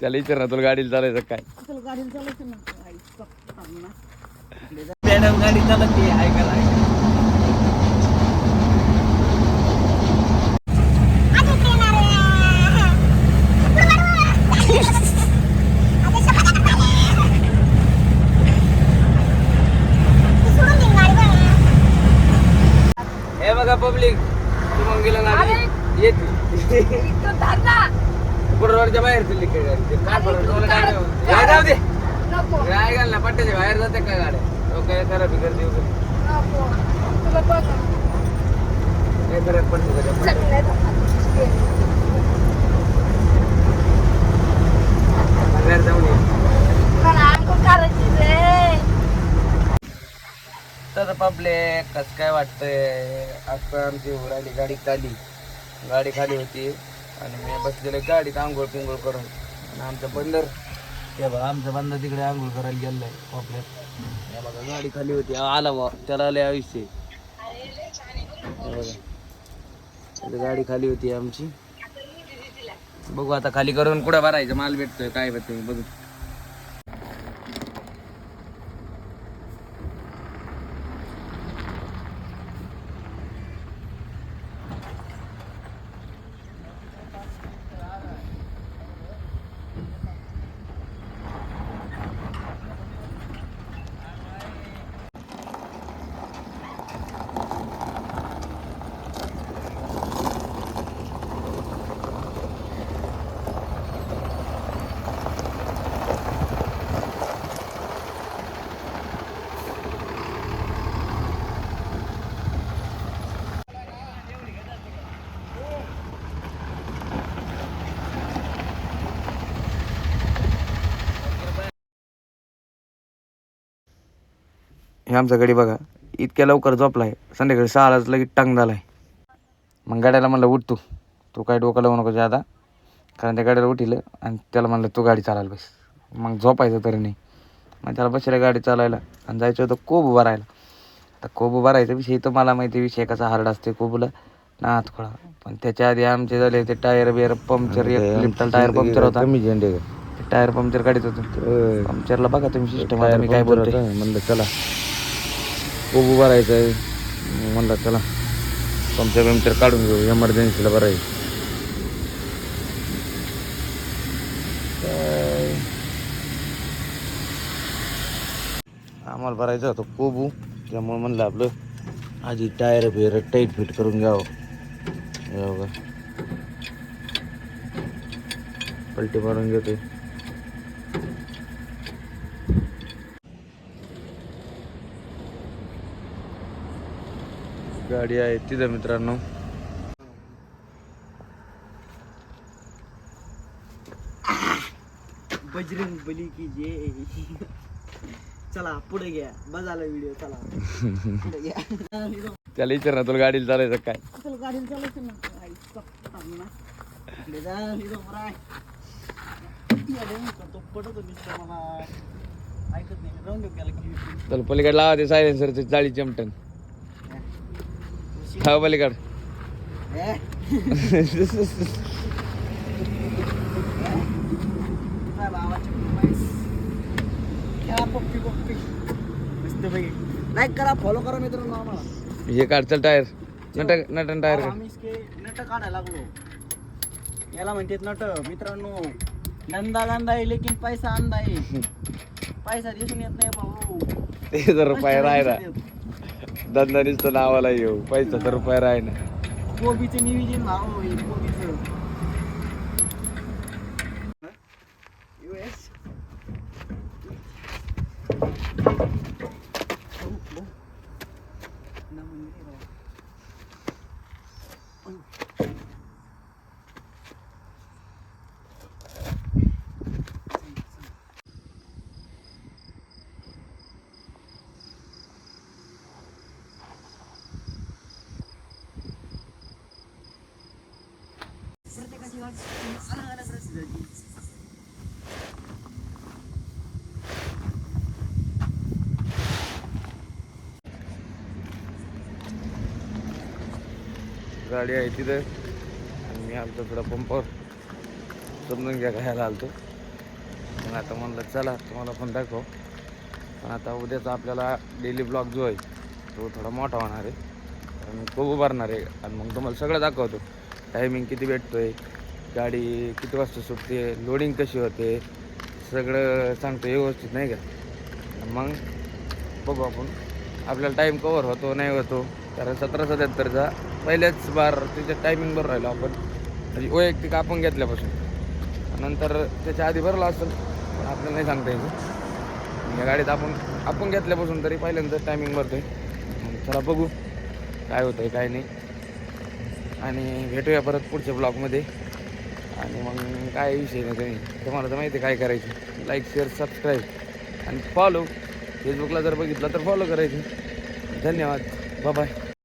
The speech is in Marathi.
त्याला विचार ना तुला गाडीला चालायचं काय? तुला गाडीला चालायचं ना? आई, थांब ना. मॅडम गाडी चालवते ऐकायला. हे बघा पब्लिक तू मग गेला गाडी येते. बरोबरच्या बाहेर चालली काय गाडी? ते काय जाऊ दे काय घाल ना पट्ट्याच्या बाहेर जाते काय गाड्या? तो काय खराबी करते वगैरे. काय फरक पडतो त्याच्या बाहेर जाऊन ये. तर पापले कस काय वाटतंय? आता आमची उराली गाडी खाली. गाडी खाली होती. आणि मी बसलेलं गाडीत आंघोळ पिंगोळ करून आणि आमचं बंदर ते बघा आमचं बंदर तिकडे आंघोळ करायला गेलाय पॉपलेट हे बघा गाडी खाली होती. आला बा त्याला आले आयुष्य हे बघा. गाडी खाली होती आमची. बघू आता खाली करून कुठं भरायचं? माल भेटतोय काय भेटतोय बघू. हे आमचा गडी बघा. इतक्या लवकर झोपलाय. संध्याकाळी सहालाच लगेच टांग झालाय. मग गाड्याला म्हणलं उठ तू. तू काय डोकं लावू नको जादा कारण त्या गाड्याला उठिलं आणि त्याला म्हणलं तू गाडी चालायला बस. मग झोपायचं तरी नाही. मग त्याला बसल्या गाडी चालायला आणि जायचं होतं कोब भरायला आता कोब भरायचा विषय तर मला माहिती विषय कसा हार्ड असते कोबूला. ना थोडा पण त्याच्या आधी आमचे झाले ते टायर बियर पंक्चर एक लिफ्टला टायर पंक्चर होता. कमी झेंडे. टायर पंक्चर काढत होतो. पंक्चरला बघा तुम्ही सिस्टम आता मी काय बोलतोय. म्हणलं चला. खूप उभा राहायचं आहे. म्हणलं चला पंक्चर पंक्चर काढून घेऊ एमर्जन्सीला बरं आहे. आम्हाला भरायचं होतं कोबू त्यामुळे म्हणलं आपलं आधी टायर बियर टाईट फिट करून घ्यावं. पलटी मारून घेतोय. गाडी आहे तिथं मित्रांनो. बजरंग बली की जे. चला पुढे घ्या. बजाला व्हिडिओ चला. पुढे घ्या. त्याला विचार ना तुला गाडीला चालायचं काय? गाडीला चालायचं ना. आई. इकडे जा, इकडे पडतो नुसतं मला. ऐकत नाही राहून देऊ त्याला की. पलीकडे लावा ते सायलेन्सरचं जाळी चमटन हा पलीकड ए, काय भावाची फरमाईश. खेळा पप्पी पप्पी मस्त पैकी. लाईक करा फॉलो करा मित्रांनो आम्हाला. हे काढ चल. टायर नट नटन टायर आम्ही इसके नट काढायला लागलो. याला म्हणतात नट. मित्रांनो नंदा गंदा आहे लेकिन पैसा अंदा आहे. पैसा दिसून येत नाही भाऊ. ते जर रुपये राहिला. दिसून येत. धंदा नावाला येऊ पैसा तर रुपये राही ना कोबीचं नियोजन भाऊ हे कोबीचं US. गाडी आहे तिथं. आणि मी आलतो थोडा पंपावर. समजून घ्या घ्यायला आलतो. मग आता म्हणलं चला तुम्हाला पण दाखव. पण आता उद्याचा आपल्याला डेली ब्लॉग जो आहे तो थोडा मोठा होणार आहे. कारण खूप उभारणार आहे. आणि मग तुम्हाला सगळं दाखवतो. टायमिंग किती भेटतो आहे गाडी किती वाजता सुटते लोडिंग कशी होते सगळं सांगतो व्यवस्थित नाही का? मग बघू आपण. आपल्याला टाईम कवर होतो नाही होतो कारण सतरा सत्याहत्तरचा पहिल्याच बार त्याच्या टायमिंग बरं राहिलो आपण. म्हणजे वैयक्तिक आपण घेतल्यापासून. नंतर त्याच्या आधी भरला असेल पण आपल्याला नाही सांगता येईल या गाडीत आपण आपण घेतल्यापासून तरी पहिल्यांदा टायमिंग भरतोय मग चला बघू काय होतं आहे काय नाही. आणि भेटूया परत पुढच्या ब्लॉगमध्ये आणि मग काय विषय नाही काही. तुम्हाला तर माहिती आहे काय करायचं. लाईक शेअर सबस्क्राईब आणि फॉलो फेसबुकला जर बघितलं तर फॉलो करायचं. धन्यवाद. बाय